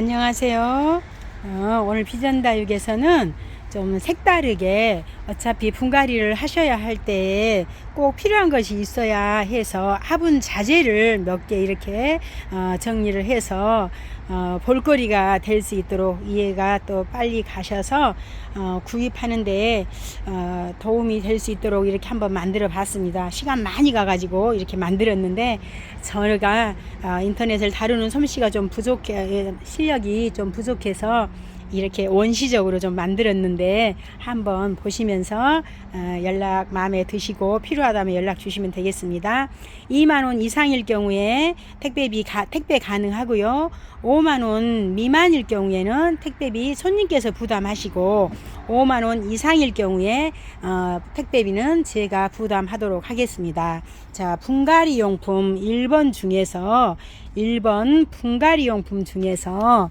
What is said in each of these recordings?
안녕하세요. 어, 오늘 비전다육에서는 좀 색다르게 어차피 분갈이를 하셔야 할 때 꼭 필요한 것이 있어야 해서 화분 자재를 몇 개 이렇게 어, 정리를 해서 어, 볼거리가 될 수 있도록 이해가 또 빨리 가셔서 어, 구입하는데 어, 도움이 될 수 있도록 이렇게 한번 만들어 봤습니다. 시간 많이 가가지고 이렇게 만들었는데 저가 어, 인터넷을 다루는 솜씨가 좀 부족해 실력이 좀 부족해서 이렇게 원시적으로 좀 만들었는데 한번 보시면서 어, 연락 마음에 드시고 필요하다면 연락 주시면 되겠습니다. 2만 원 이상일 경우에 택배비 가, 택배 가능하고요. 5만 원 미만일 경우에는 택배비 손님께서 부담하시고 5만 원 이상일 경우에 어, 택배비는 제가 부담하도록 하겠습니다. 자, 분갈이 용품 1번 중에서 1번 분갈이 용품 중에서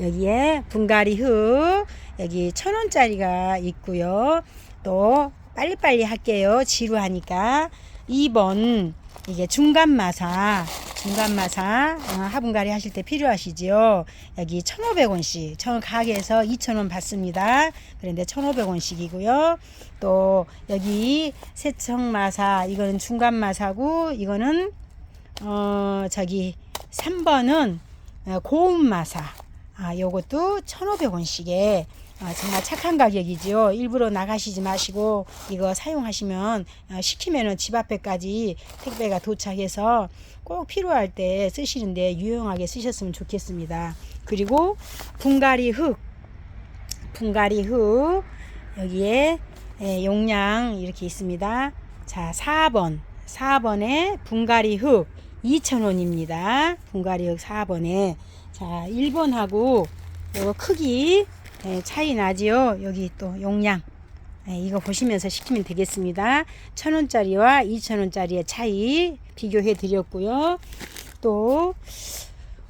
여기에 분갈이 흙 여기 천 원짜리가 있고요. 또 빨리빨리 할게요. 지루하니까 2번 이게 중간 마사 중간 마사 어, 화분갈이 하실 때 필요하시지요. 여기 1,500원씩 저 가게에서 2,000원 받습니다. 그런데 1,500원씩이고요. 또 여기 세청 마사 이거는 중간 마사고 이거는 어 저기 3번은 고운 마사 아, 요것도 1,500원씩에 아, 정말 착한 가격이지요. 일부러 나가시지 마시고 이거 사용하시면 아, 시키면은 집 앞에까지 택배가 도착해서 꼭 필요할 때 쓰시는데 유용하게 쓰셨으면 좋겠습니다. 그리고 분갈이 흙, 분갈이 흙 여기에 예, 용량 이렇게 있습니다. 자, 4번, 4번에 분갈이 흙 2,000원입니다. 분갈이 흙 4번에 자, 1번하고 요거 크기 예, 차이 나지요. 여기 또 용량. 예, 이거 보시면서 시키면 되겠습니다. 천 원짜리와 이천 원짜리의 차이 비교해 드렸고요. 또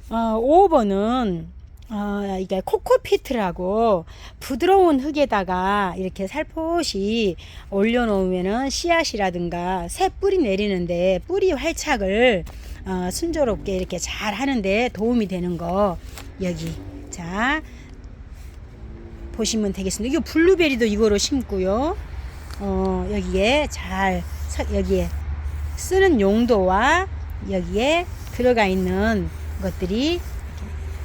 어, 5번은 어, 이게 코코피트라고 부드러운 흙에다가 이렇게 살포시 올려놓으면은 씨앗이라든가 새 뿌리 내리는데 뿌리 활착을 어, 순조롭게 이렇게 잘 하는데 도움이 되는 거 여기 자 보시면 되겠습니다. 이거 블루베리도 이거로 심고요. 어, 여기에 잘 서- 여기에 쓰는 용도와 여기에 들어가 있는 것들이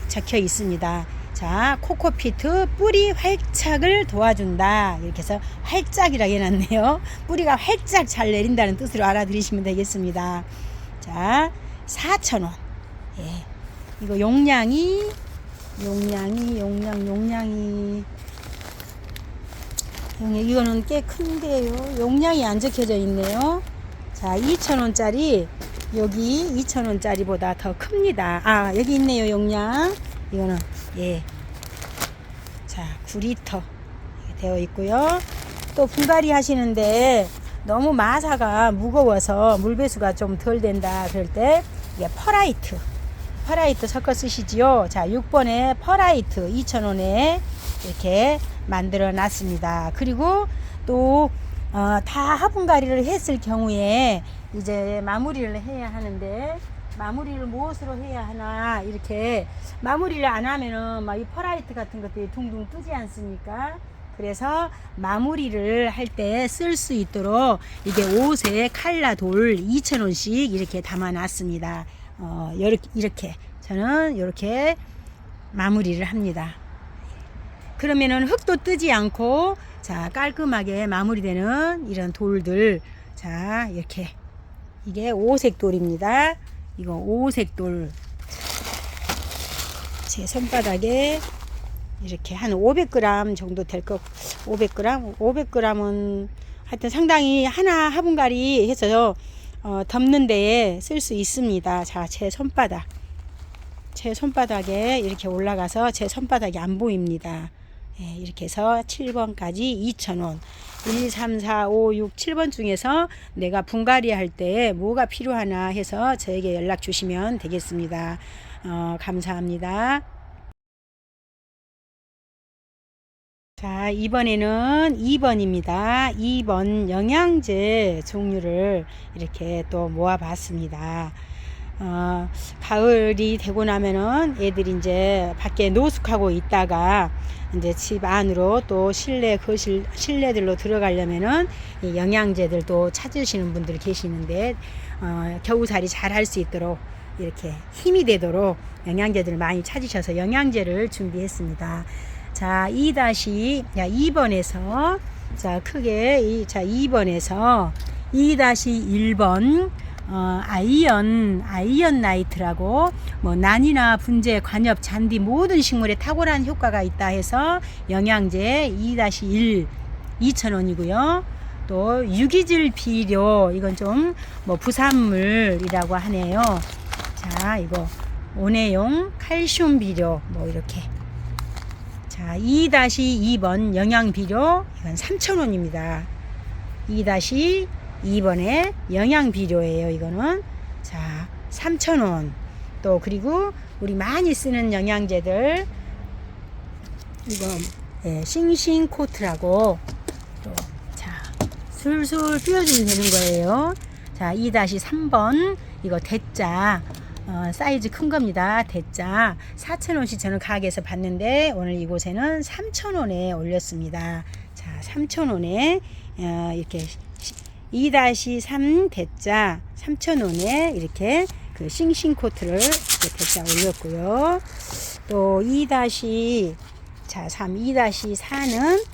적혀 있습니다. 자, 코코피트 뿌리 활착을 도와준다. 이렇게 해서 활짝이라고 해놨네요. 뿌리가 활짝 잘 내린다는 뜻으로 알아들으시면 되겠습니다. 자, 4,000원. 예. 이거 용량이, 용량이, 용량, 용량이. 용- 이거는 꽤 큰데요. 용량이 안 적혀져 있네요. 자, 2,000원짜리, 여기 2,000원짜리보다 더 큽니다. 아, 여기 있네요, 용량. 이거는, 예. 자, 9리터. 이렇게 되어 있고요. 또 분갈이 하시는데 너무 마사가 무거워서 물배수가 좀 덜 된다 그럴 때 이게 퍼라이트 퍼라이트 섞어 쓰시지요 자 6번에 퍼라이트 2,000원에 이렇게 만들어 놨습니다 그리고 또 어, 다 화분갈이를 했을 경우에 이제 마무리를 해야 하는데 마무리를 무엇으로 해야 하나 이렇게 마무리를 안 하면은 막 이 퍼라이트 같은 것들이 둥둥 뜨지 않습니까? 그래서 마무리를 할 때 쓸 수 있도록 이게 옷에 칼라 돌 2,000원씩 이렇게 담아 놨습니다. 어, 이렇게, 이렇게. 저는 이렇게 마무리를 합니다. 그러면은 흙도 뜨지 않고 자, 깔끔하게 마무리되는 이런 돌들. 자, 이렇게. 이게 오색 돌입니다. 이거 오색 돌. 제 손바닥에 이렇게 한 500g 정도 될 것, 500g? 500g은 하여튼 상당히 하나 화분갈이 해서 어, 덮는 데에 쓸 수 있습니다. 자, 제 손바닥. 제 손바닥에 이렇게 올라가서 제 손바닥이 안 보입니다. 예, 이렇게 해서 7번까지 2,000원. 1, 3, 4, 5, 6, 7번 중에서 내가 분갈이 할 때 뭐가 필요하나 해서 저에게 연락 주시면 되겠습니다. 어, 감사합니다. 자, 이번에는 2번입니다. 2번 영양제 종류를 이렇게 또 모아봤습니다. 어, 가을이 되고 나면은 애들이 이제 밖에 노숙하고 있다가 이제 집 안으로 또 실내 거실 실내들로 들어가려면은 이 영양제들도 찾으시는 분들 계시는데 어, 겨우살이 잘 할 수 있도록 이렇게 힘이 되도록 영양제들을 많이 찾으셔서 영양제를 준비했습니다. 자, 2 다시 2번에서 자, 크게 이, 자, 2번에서 2 다시 1번 어, 아이언, 아이언 나이트라고 뭐 난이나 분재, 관엽, 잔디 모든 식물에 탁월한 효과가 있다 해서 영양제 2-1 2,000원이고요. 또 유기질 비료 이건 좀 뭐 부산물이라고 하네요. 자, 이거 온해용 칼슘 비료 뭐 이렇게 자, 2-2번 영양 비료 이건 3,000원입니다. 2-2 번에 영양 비료예요. 이거는 자, 3,000원. 또 그리고 우리 많이 쓰는 영양제들 이거 예, 싱싱 코트라고 또 자, 술술 뿌려주면 되는 거예요. 자, 2-3번 이거 대짜 어, 사이즈 큰 겁니다. 대짜 4,000원씩 저는 가게에서 봤는데 오늘 이곳에는 3,000원에 올렸습니다. 자, 3,000원에 어, 이렇게 2-3 대짜 3,000원에 이렇게 그 싱싱 코트를 대짜 올렸고요. 또 2- 자, 3, 2-4는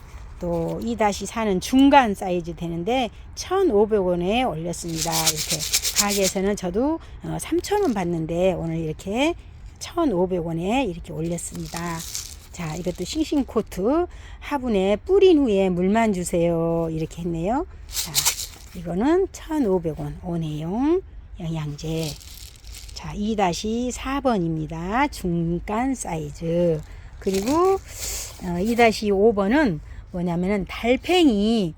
또 2-4는 중간 사이즈 되는데 1,500원에 올렸습니다. 이렇게 가게에서는 저도 어, 3,000원 받는데 오늘 이렇게 1,500원에 이렇게 올렸습니다. 자, 이것도 싱싱 코트 화분에 뿌린 후에 물만 주세요. 이렇게 했네요. 자, 이거는 1,500원 온해용 영양제. 자, 2-4번입니다. 중간 사이즈. 그리고 어, 2-5번은 뭐냐면은 달팽이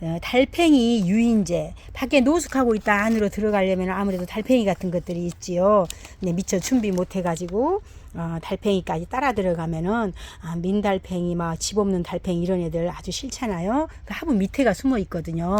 어, 달팽이 유인제 밖에 노숙하고 있다 안으로 들어가려면 아무래도 달팽이 같은 것들이 있지요. 근데 미처 준비 못 해가지고 어, 달팽이까지 따라 들어가면은 아, 민달팽이 막 집 없는 달팽이 이런 애들 아주 싫잖아요. 그 화분 밑에가 숨어 있거든요.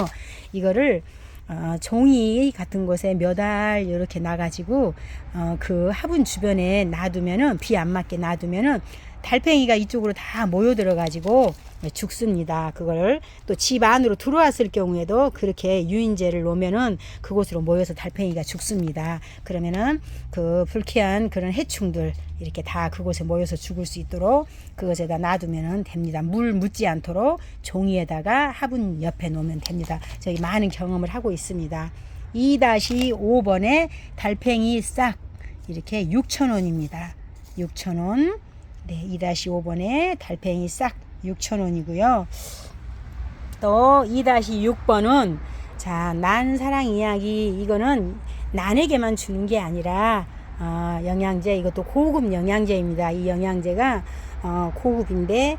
이거를 어, 종이 같은 곳에 몇 알 이렇게 나가지고 어, 그 화분 주변에 놔두면은 비 안 맞게 놔두면은 달팽이가 이쪽으로 다 모여 들어가지고 죽습니다. 그걸 또 집 안으로 들어왔을 경우에도 그렇게 유인제를 놓으면은 그곳으로 모여서 달팽이가 죽습니다. 그러면은 그 불쾌한 그런 해충들 이렇게 다 그곳에 모여서 죽을 수 있도록 그것에다 놔두면 됩니다. 물 묻지 않도록 종이에다가 화분 옆에 놓으면 됩니다. 저희 많은 경험을 하고 있습니다. 2-5번에 달팽이 싹 이렇게 6,000원입니다. 6,000원. 네, 2-5번에 달팽이 싹 6,000원이고요. 또 2-6번은 자, 난 사랑 이야기 이거는 난에게만 주는 게 아니라 어, 영양제 이것도 고급 영양제입니다. 이 영양제가 어, 고급인데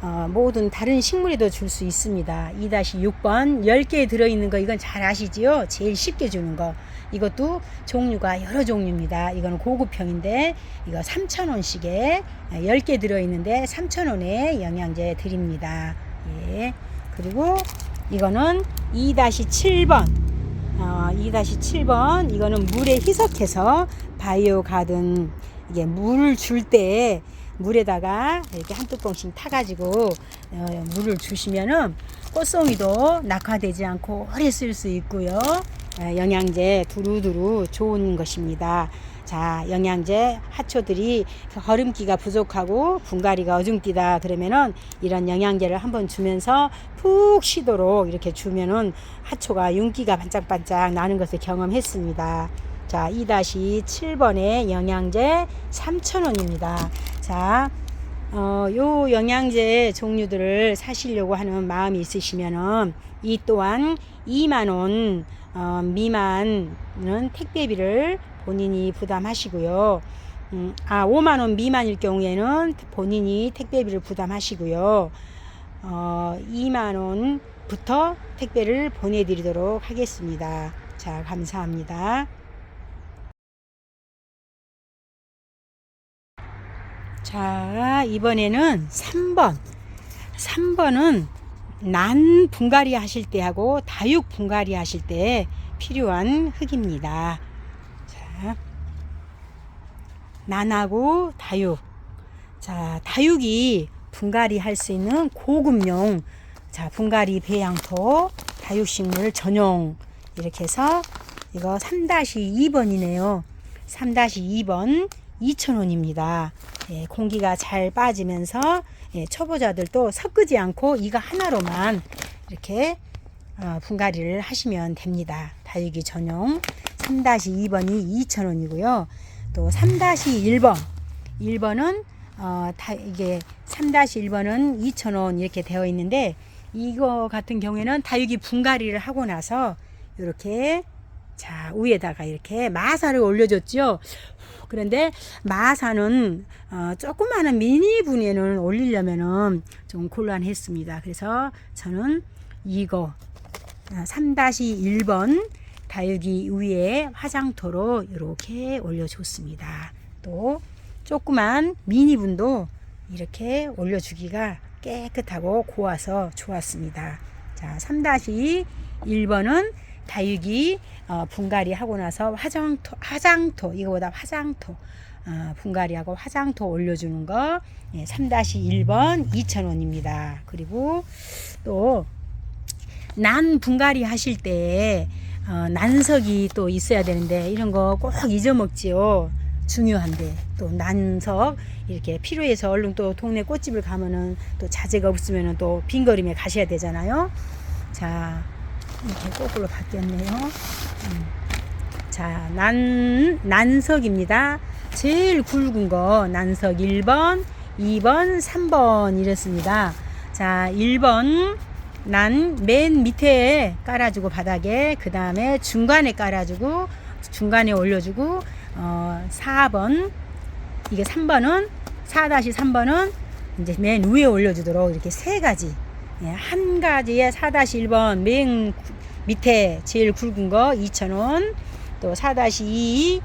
어, 모든 다른 식물에도 줄 수 있습니다. 2-6번 10개 들어있는 거 이건 잘 아시지요? 제일 쉽게 주는 거. 이것도 종류가 여러 종류입니다. 이거는 고급형인데 이거 3,000원씩에 10개 들어있는데 3,000원에 영양제 드립니다. 예. 그리고 이거는 2-7번 어, 2-7번 이거는 물에 희석해서 바이오 가든 이게 물을 줄 때 물에다가 이렇게 한 뚜껑씩 타가지고 어, 물을 주시면은 꽃송이도 낙화되지 않고 오래 쓸 수 있고요. 어, 영양제 두루두루 좋은 것입니다. 자, 영양제 하초들이 거름기가 부족하고 분갈이가 어중뛰다 그러면은 이런 영양제를 한번 주면서 푹 쉬도록 이렇게 주면은 하초가 윤기가 반짝반짝 나는 것을 경험했습니다. 자, 2-7번의 영양제 3,000원입니다. 자, 어, 요 영양제 종류들을 사시려고 하는 마음이 있으시면은 이 또한 2만원 어, 미만은 택배비를 본인이 부담하시고요. 음, 아, 5만원 미만일 경우에는 본인이 택배비를 부담하시고요. 어, 2만원부터 택배를 보내드리도록 하겠습니다. 자, 감사합니다. 자, 이번에는 3번. 3번은 난 분갈이 하실 때 하고 다육 분갈이 하실 때 필요한 흙입니다. 자, 난하고 다육. 자, 다육이 분갈이 할 수 있는 고급용 자, 분갈이 배양토 다육식물 전용 이렇게 해서 이거 3-2번이네요. 3-2번 2,000원입니다. 예, 공기가 잘 빠지면서 예, 초보자들도 섞지 않고 이거 하나로만 이렇게 어, 분갈이를 하시면 됩니다. 다육이 전용 3-2번이 2,000원이고요. 또 3-1번 1번은 어, 다 이게 3-1번은 2,000원 이렇게 되어 있는데 이거 같은 경우에는 다육이 분갈이를 하고 나서 이렇게 자 위에다가 이렇게 마사를 올려줬죠. 그런데 마사는 어, 조그마한 미니 분에는 올리려면은 좀 곤란했습니다. 그래서 저는 이거 3-1번 다육이 위에 화장토로 이렇게 올려줬습니다. 또 조그만 미니분도 이렇게 올려주기가 깨끗하고 고와서 좋았습니다. 자, 3-1번은 다육이 어, 분갈이 하고 나서 화장토, 화장토, 이거보다 화장토, 어, 분갈이하고 화장토 올려주는 거, 예, 3-1번 2,000원입니다. 그리고 또, 난 분갈이 하실 때, 어, 난석이 또 있어야 되는데, 이런 거 꼭 잊어먹지요. 중요한데 또 난석 이렇게 필요해서 얼른 또 동네 꽃집을 가면은 또 자재가 없으면은 또 빈거림에 가셔야 되잖아요. 자 이렇게 거꾸로 바뀌었네요. 음. 자, 난, 난석입니다. 제일 굵은 거, 난석 1번, 2번, 3번 이랬습니다. 자, 1번, 난 맨 밑에 깔아주고 바닥에, 그 다음에 중간에 깔아주고, 중간에 올려주고, 어, 4번, 이게 3번은, 4-3번은 이제 맨 위에 올려주도록 이렇게 세 가지. 예, 한 가지에 4-1번 맨 구- 밑에 제일 굵은 거 2,000원, 또 4-2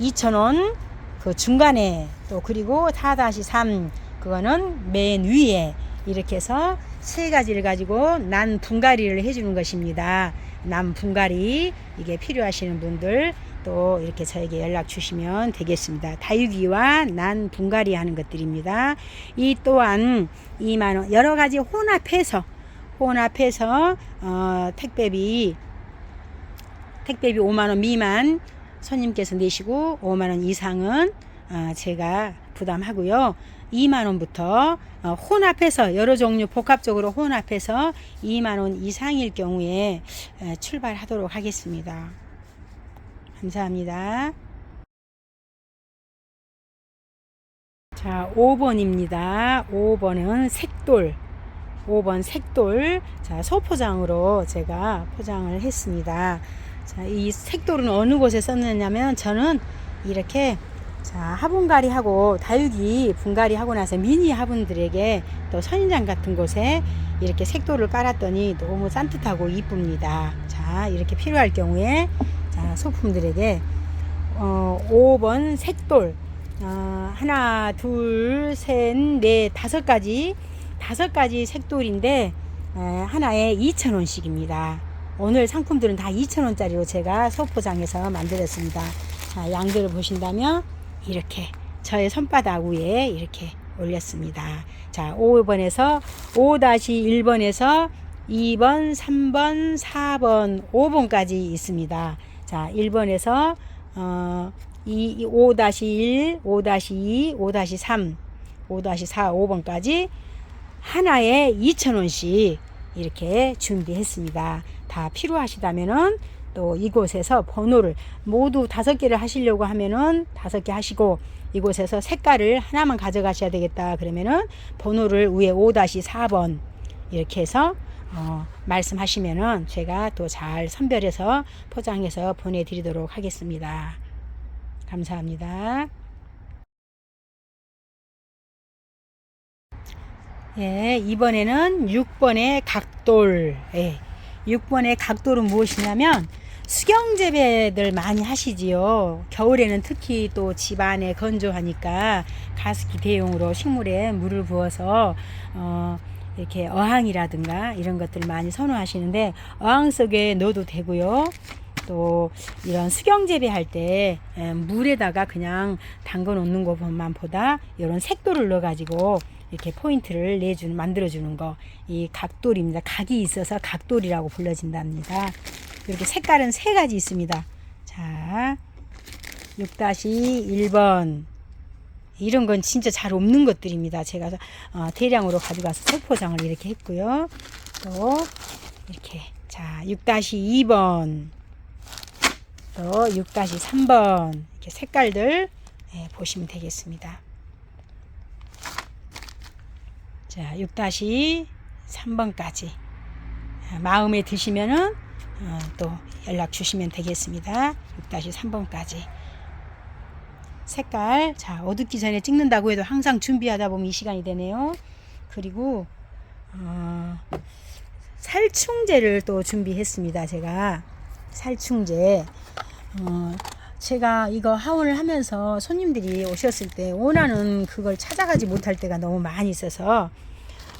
2,000원, 그 중간에 또 그리고 4-3 그거는 맨 위에 이렇게 해서 세 가지를 가지고 난 분갈이를 해주는 것입니다. 난 분갈이 이게 필요하시는 분들 또 이렇게 저에게 연락 주시면 되겠습니다. 다육이와 난 분갈이 하는 것들입니다. 이 또한 2만 원 여러 가지 혼합해서 혼합해서 어, 택배비 택배비 5만 원 미만 손님께서 내시고 5만 원 이상은 어, 제가 부담하고요. 2만 원부터 어, 혼합해서 여러 종류 복합적으로 혼합해서 2만 원 이상일 경우에 에, 출발하도록 하겠습니다. 감사합니다. 자, 5번입니다. 5번은 색돌. 5번 색돌. 자, 소포장으로 제가 포장을 했습니다. 자, 이 색돌은 어느 곳에 썼느냐면 저는 이렇게 자, 화분갈이 하고 다육이 분갈이 하고 나서 미니 화분들에게 또 선인장 같은 곳에 이렇게 색돌을 깔았더니 너무 산뜻하고 이쁩니다. 자, 이렇게 필요할 경우에 자, 소품들에게 어, 5번 색돌 어, 하나, 둘, 셋, 넷, 다섯 가지 다섯 가지 색돌인데 에, 하나에 2,000원씩입니다. 오늘 상품들은 다 2,000원짜리로 제가 소포장해서 만들었습니다. 자, 양들을 보신다면 이렇게 저의 손바닥 위에 이렇게 올렸습니다. 자, 5번에서 5-1번에서 2번, 3번, 4번, 5번까지 있습니다. 자, 1번에서 어, 2, 5-1, 5-2, 5-3, 5-4, 5번까지 하나에 2,000원씩 이렇게 준비했습니다. 다 필요하시다면은 또 이곳에서 번호를 모두 다섯 개를 하시려고 하면은 다섯 개 하시고 이곳에서 색깔을 하나만 가져가셔야 되겠다 그러면은 번호를 위에 5-4번 이렇게 해서 어, 말씀하시면은 제가 또 잘 선별해서 포장해서 보내드리도록 하겠습니다. 감사합니다. 예, 이번에는 6번의 각돌. 예, 6번의 각돌은 무엇이냐면 수경 재배들 많이 하시지요. 겨울에는 특히 또 집안에 건조하니까 가습기 대용으로 식물에 물을 부어서 어, 이렇게 어항이라든가 이런 것들 많이 선호하시는데 어항 속에 넣어도 되고요. 또 이런 수경 재배할 때 에, 물에다가 그냥 담궈 놓는 것만 보다 이런 색도를 넣어 가지고 이렇게 포인트를 내주는 만들어 주는 거 이 각돌입니다. 각이 있어서 각돌이라고 불러진답니다. 이렇게 색깔은 세 가지 있습니다. 자, 6-1번 이런 건 진짜 잘 없는 것들입니다. 제가 어, 대량으로 가져가서 소포장을 이렇게 했고요. 또 이렇게 자 6-2번 또 6-3번 이렇게 색깔들 예, 보시면 되겠습니다. 자 6-3번까지 마음에 드시면은 어, 또 연락 주시면 되겠습니다. 6-3번까지 색깔 자 어둡기 전에 찍는다고 해도 항상 준비하다 보면 이 시간이 되네요. 그리고 어, 살충제를 또 준비했습니다. 제가 살충제 어, 제가 이거 하원을 하면서 손님들이 오셨을 때 원하는 그걸 찾아가지 못할 때가 너무 많이 있어서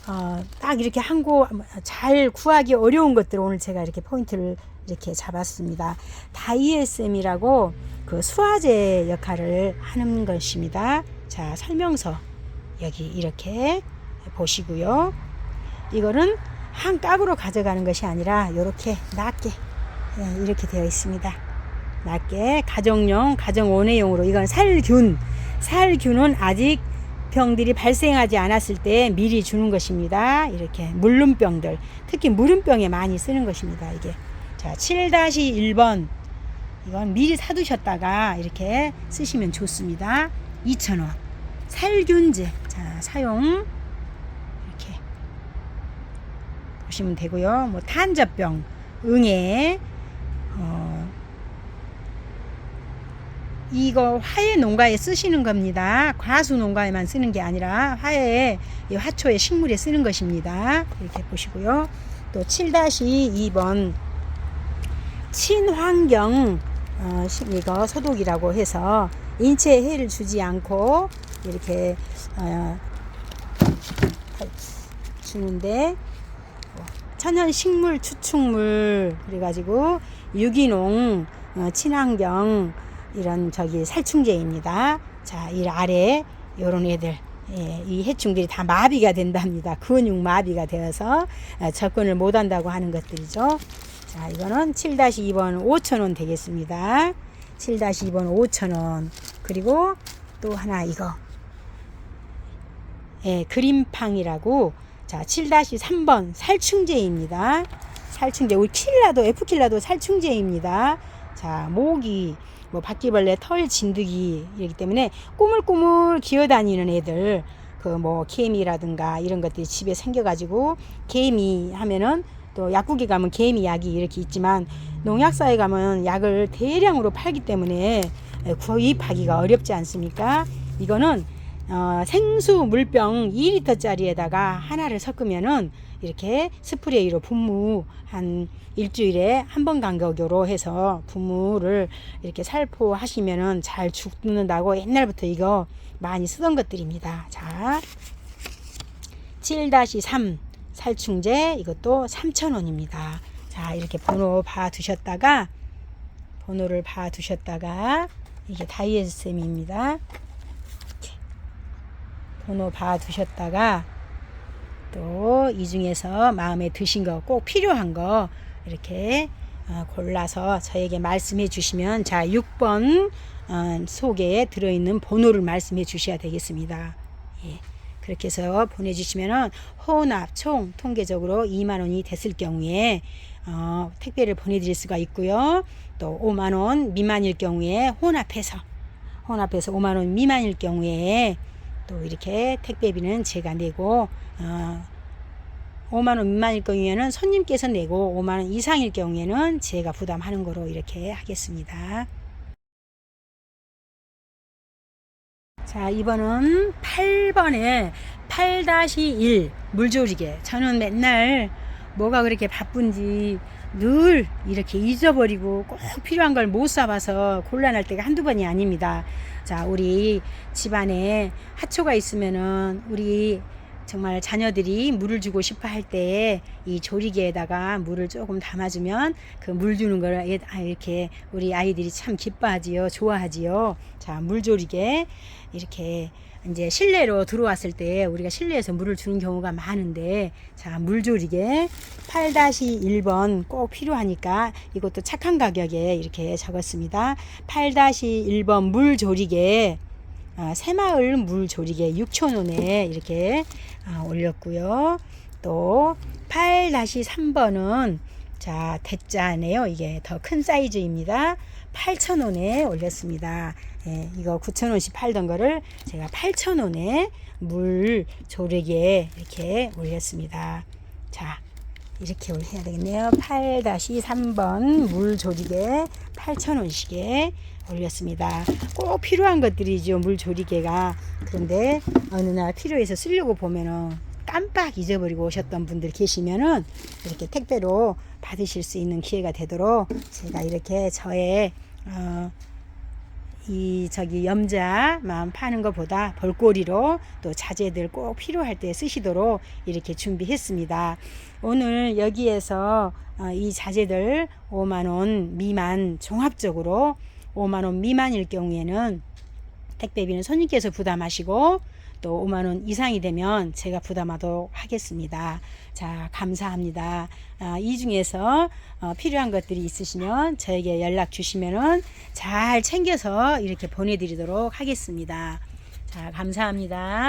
어, 딱 이렇게 한고 잘 구하기 어려운 것들 오늘 제가 이렇게 포인트를 이렇게 잡았습니다. 다이에스엠이라고 그 수화제 역할을 하는 것입니다. 자, 설명서 여기 이렇게 보시고요. 이거는 한 값으로 가져가는 것이 아니라 이렇게 낮게 예, 이렇게 되어 있습니다. 낮게 가정용, 가정원회용으로 이건 살균. 살균은 아직 병들이 발생하지 않았을 때 미리 주는 것입니다. 이렇게 물름병들, 특히 물음병에 많이 쓰는 것입니다. 이게 자 7-1번 이건 미리 사두셨다가 이렇게 쓰시면 좋습니다. 2,000원 살균제 자 사용 이렇게 보시면 되고요. 뭐 탄저병, 응애 어, 이거 화훼 농가에 쓰시는 겁니다. 과수 농가에만 쓰는 게 아니라 화훼 이 화초의 식물에 쓰는 것입니다. 이렇게 보시고요. 또 7-2번 친환경 어, 시- 이거 소독이라고 해서 인체에 해를 주지 않고 이렇게 어, 주는데 천연 식물 추축물 그래가지고 유기농 어, 친환경 이런 저기 살충제입니다. 자, 이 아래 요런 애들 예, 이 해충들이 다 마비가 된답니다. 근육 마비가 되어서 어, 접근을 못 한다고 하는 것들이죠. 자, 이거는 7-2번 5,000원 되겠습니다. 7-2번 5,000원. 그리고 또 하나 이거. 예, 그림팡이라고 자, 7-3번 살충제입니다. 살충제. 우리 킬라도 F킬라도 살충제입니다. 자, 모기, 뭐 바퀴벌레, 털 진드기 이기 때문에 꼬물꼬물 기어다니는 애들 그 뭐 개미라든가 이런 것들이 집에 생겨가지고 개미 하면은 또 약국에 가면 개미 약이 이렇게 있지만 농약사에 가면 약을 대량으로 팔기 때문에 구입하기가 어렵지 않습니까? 이거는 어, 생수 물병 2리터짜리에다가 하나를 섞으면은 이렇게 스프레이로 분무 한 일주일에 한 번 간격으로 해서 분무를 이렇게 살포하시면은 잘 죽는다고 옛날부터 이거 많이 쓰던 것들입니다. 자, 7-3 살충제 이것도 3,000원입니다. 자, 이렇게 번호 봐 두셨다가 번호를 봐 두셨다가 이게 다이에스sem입니다. 번호 봐 두셨다가 또 이 중에서 마음에 드신 거 꼭 필요한 거 이렇게 어, 골라서 저에게 말씀해 주시면 자 6번 어, 속에 들어있는 번호를 말씀해 주셔야 되겠습니다. 예. 그렇게 해서 보내주시면은 혼합 총 통계적으로 2만 원이 됐을 경우에 어, 택배를 보내드릴 수가 있고요. 또 5만 원 미만일 경우에 혼합해서 혼합해서 5만 원 미만일 경우에 또 이렇게 택배비는 제가 내고 어, 5만 원 미만일 경우에는 손님께서 내고 5만 원 이상일 경우에는 제가 부담하는 거로 이렇게 하겠습니다. 자, 이번은 8번에 8-1 물조리개. 저는 맨날 뭐가 그렇게 바쁜지 늘 이렇게 잊어버리고 꼭 필요한 걸 못 사봐서 곤란할 때가 한두 번이 아닙니다. 자, 우리 집안에 하초가 있으면은 우리 정말 자녀들이 물을 주고 싶어 할 때 이 조리개에다가 물을 조금 담아주면 그 물 주는 걸 애- 아, 이렇게 우리 아이들이 참 기뻐하지요. 좋아하지요. 자, 물조리개 이렇게 이제 실내로 들어왔을 때 우리가 실내에서 물을 주는 경우가 많은데 자, 물조리개 8-1번 꼭 필요하니까 이것도 착한 가격에 이렇게 적었습니다. 8-1번 물조리개 아, 새마을 물조리개 6,000원에 이렇게 아, 올렸고요. 또 8-3번은 자 대짜네요. 이게 더 큰 사이즈입니다. 8,000원에 올렸습니다. 예, 이거 9,000원씩 팔던 거를 제가 8,000원에 물 조리개 이렇게 올렸습니다. 자, 이렇게 해야 되겠네요. 8-3번 물 조리개 8,000원씩에 올렸습니다. 꼭 필요한 것들이죠. 물 조리개가. 그런데 어느 날 필요해서 쓰려고 보면은 깜빡 잊어버리고 오셨던 분들 계시면은 이렇게 택배로 받으실 수 있는 기회가 되도록 제가 이렇게 저의 어, 이 저기 염자만 파는 것보다 볼거리로 또 자재들 꼭 필요할 때 쓰시도록 이렇게 준비했습니다. 오늘 여기에서 어, 이 자재들 5만 원 미만 종합적으로 5만 원 미만일 경우에는 택배비는 손님께서 부담하시고 또 5만 원 이상이 되면 제가 부담하도록 하겠습니다. 자, 감사합니다. 아, 이 중에서 어, 필요한 것들이 있으시면 저에게 연락 주시면은 잘 챙겨서 이렇게 보내드리도록 하겠습니다. 자, 감사합니다.